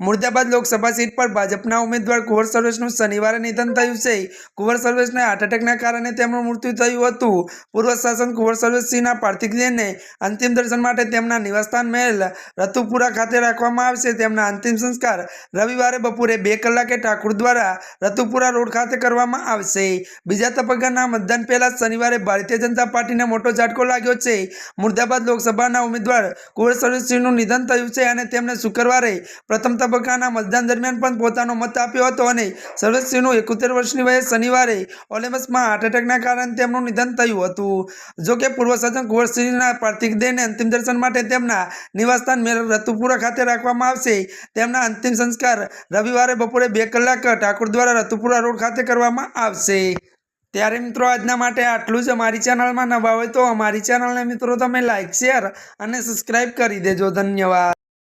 મુર્દાબાદ Lok Sabha seat પર ભાજપના ઉમેદવાર કુંવર સર્વેશનું શનિવારે નિધન થયું છે. કુંવર સર્વેશને હાર્ટ એટેકના કારણે તેમનું મૃત્યુ થયું હતું. પૂર્વ શાસન કુંવર સર્વેશસિંહના પાર્થિવ દેહને અંતિમ દર્શન માટે તેમના નિવાસસ્થાન મહેલ રતુપુરા ખાતે રાખવામાં આવશે. તેમના અંતિમ સંસ્કાર રવિવારે બપોરે બે કલાકે ઠાકુર દ્વારા રતુપુરા રોડ ખાતે કરવામાં આવશે. બીજા તબક્કાના મતદાન પહેલાં શનિવારે ભારતીય જનતા પાર્ટીને મોટો ઝાટકો લાગ્યો છે. મુર્દાબાદ લોકસભાના ઉમેદવાર કુંવર સર્વેશસિંહનું નિધન થયું છે અને તેમને શુક્રવારે પ્રથમ તબક્કાના મતદાન દરમિયાન પણ પોતાનો મત આપ્યો હતો અને સર્વેશસિંહનું એકોતેર વર્ષની વયે શનિવારે ઓલેમ્પસમાં હાર્ટ એટેકના કારણે તેમનું નિધન થયું હતું. જોકે પૂર્વ શાસન કુંવરસિંહના પાર્થિવ દેહને અંતિમ દર્શન માટે તેમના નિવાસસ્થાન મેર રતુપુરા ખાતે રાખવામાં આવશે. તેમના અંતિમ સંસ્કાર રવિવારે બપોરે બે કલાક ઠાકુર દ્વારા રતુપુરા રોડ ખાતે કરવામાં આવશે. ત્યારે મિત્રો આજના માટે આટલું જ. અમારી ચેનલમાં નવા હોય તો અમારી ચેનલને મિત્રો તમે લાઇક શેર અને સબસ્ક્રાઈબ કરી દેજો. ધન્યવાદ.